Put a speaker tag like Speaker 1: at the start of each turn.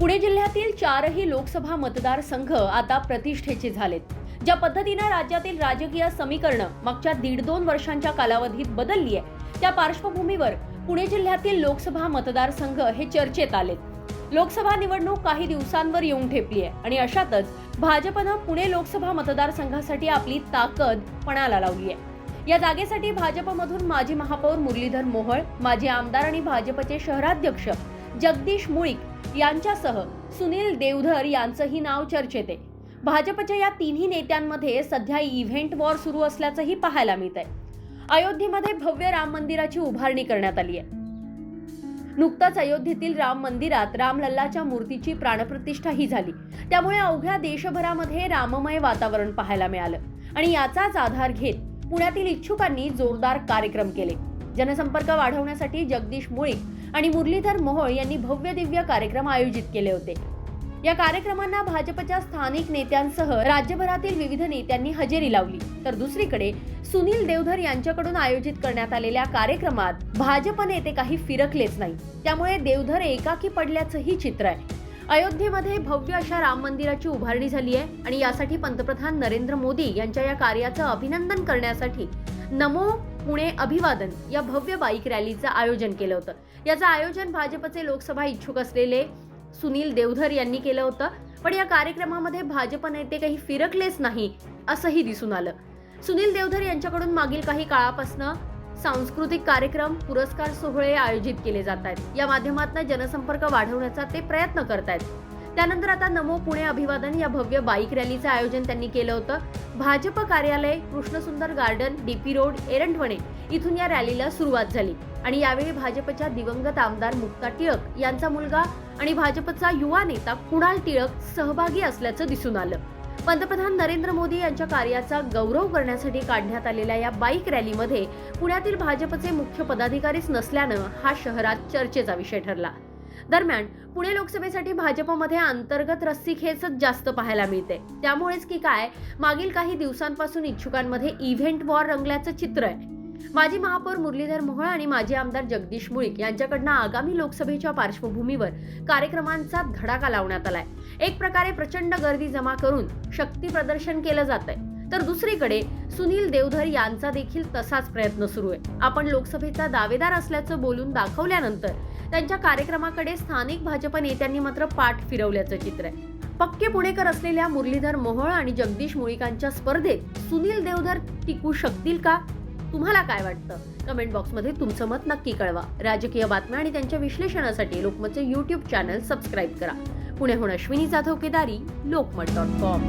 Speaker 1: पुणे जिल्ह्यातील चारही लोकसभा मतदारसंघ आता प्रतिष्ठेचे झालेत. ज्या पद्धतीनं राज्यातील राजकीय समीकरणं मागच्या दीड दोन वर्षांच्या कालावधीत बदलली आहे त्या पार्श्वभूमीवर पुणे जिल्ह्यातील लोकसभा मतदारसंघ हे चर्चेत आलेत. लोकसभा निवडणूक काही दिवसांवर येऊन ठेपली आहे आणि अशातच भाजपनं पुणे लोकसभा मतदारसंघासाठी आपली ताकद पणाला लावली आहे. या जागेसाठी भाजपमधून माजी महापौर मुरलीधर मोहोळ माजी आमदार आणि भाजपचे शहराध्यक्ष जगदीश मुळीक यांच्यासह सुनील देवधर यांचंही नाव चर्चेत आहे. भाजपच्या या तिन्ही नेत्यांमध्ये सध्या इव्हेंट वॉर सुरू असल्याचंही पाहायला मिळत आहे अयोध्येमध्ये भव्य राम मंदिराची उभारणी करण्यात आली आहे. नुकताच अयोध्येतील राम मंदिरात रामलल्लाच्या मूर्तीची प्राणप्रतिष्ठाही झाली. त्यामुळे अवघ्या देशभरामध्ये राममय वातावरण पाहायला मिळालं. आणि याचाच आधार घेत पुण्यातील इच्छुकांनी जोरदार कार्यक्रम केले. जनसंपर्क वाढवण्यासाठी जगदीश मुळीक आणि मुरलीधर मोहोळ यांनी भव्य दिव्य कार्यक्रम आयोजित केले होते. या कार्यक्रमांना भाजपच्या स्थानिक नेत्यांसह राज्यभरातील विविध नेत्यांनी हजेरी लावली. तर दुसरीकडे सुनील देवधर यांच्याकडून आयोजित करण्यात आलेल्या कार्यक्रमात भाजप नेते काही फिरकलेच नाही. त्यामुळे देवधर एकाकी पडल्याचंही चित्र आहे. अयोध्येमध्ये भव्य अशा राम मंदिराची उभारणी झाली आहे आणि यासाठी पंतप्रधान नरेंद्र मोदी यांच्या या कार्याचं अभिनंदन करण्यासाठी नमो पुणे अभिवादन या भव्य बाईक रॅलीचं आयोजन केलं होतं. याचं आयोजन भाजपचे लोकसभा इच्छुक असलेले सुनील देवधर यांनी केलं होतं. पण या कार्यक्रमामध्ये भाजप नेते काही फिरकलेच नाही असंही दिसून आलं. सुनील देवधर यांच्याकडून मागील काही काळापासून सांस्कृतिक कार्यक्रम पुरस्कार सोहळे आयोजित केले जात आहेत. या माध्यमातून जनसंपर्क वाढवण्याचा ते प्रयत्न करत आहेत. त्यानंतर आता नमो पुणे अभिवादन या भव्य बाईक रॅलीचं आयोजन त्यांनी केलं होतं. भाजप कार्यालय Krishnasundar garden DP road Erandwane इथून या रॅलीला सुरुवात झाली. आणि यावेळी भाजपच्या दिवंगत आमदार मुक्ता टिळक यांचा मुलगा आणि भाजपचा युवा नेता कुणाल टिळक सहभागी असल्याचं दिसून आलं. पंतप्रधान नरेंद्र मोदी यांच्या कार्याचा गौरव करण्यासाठी काढण्यात आलेल्या या बाईक रॅलीमध्ये पुण्यातील भाजपचे मुख्य पदाधिकारीच नसल्यानं हा शहरात चर्चेचा विषय ठरला. दरम्यान पुणे लोकसभेसाठी भाजपमध्ये अंतर्गत रस्सीखेचच जास्त पाहायला मिळते. त्यामुळेच की काय मागील काही दिवसांपासून इच्छुकांमध्ये इव्हेंट वॉर रंगल्याचं चित्र आहे. माजी महापौर मुरलीधर मोहोळ आणि माजी आमदार जगदीश मुळीक यांच्याकडनं आगामी लोकसभेच्या पार्श्वभूमीवर कार्यक्रमांचा धडाका लावण्यात आलाय. एक प्रकारे प्रचंड गर्दी जमा करून शक्ती प्रदर्शन केलं जात आहे तर दुसरीकडे सुनील देवधर यांचा देखील तसाच प्रयत्न सुरू आहे. आपण लोकसभेचा दावेदार असल्याचं बोलून दाखवल्यानंतर त्यांच्या कार्यक्रमाकडे स्थानिक भाजप नेत्यांनी मात्र पाठ फिरवल्याचं चित्र आहे. पक्के पुणेकर असलेल्या मुरलीधर मोहोळ आणि जगदीश मुळीकांच्या स्पर्धेत सुनील देवधर टिकू शकतील का? तुम्हाला काय वाटतं? कमेंट बॉक्समध्ये तुमचं मत नक्की कळवा. राजकीय बातम्या आणि त्यांच्या विश्लेषणासाठी लोकमतचे यूट्यूब चॅनल सबस्क्राईब करा. पुण्याहून अश्विनी जाधव केदारी लोकमत डॉट कॉम.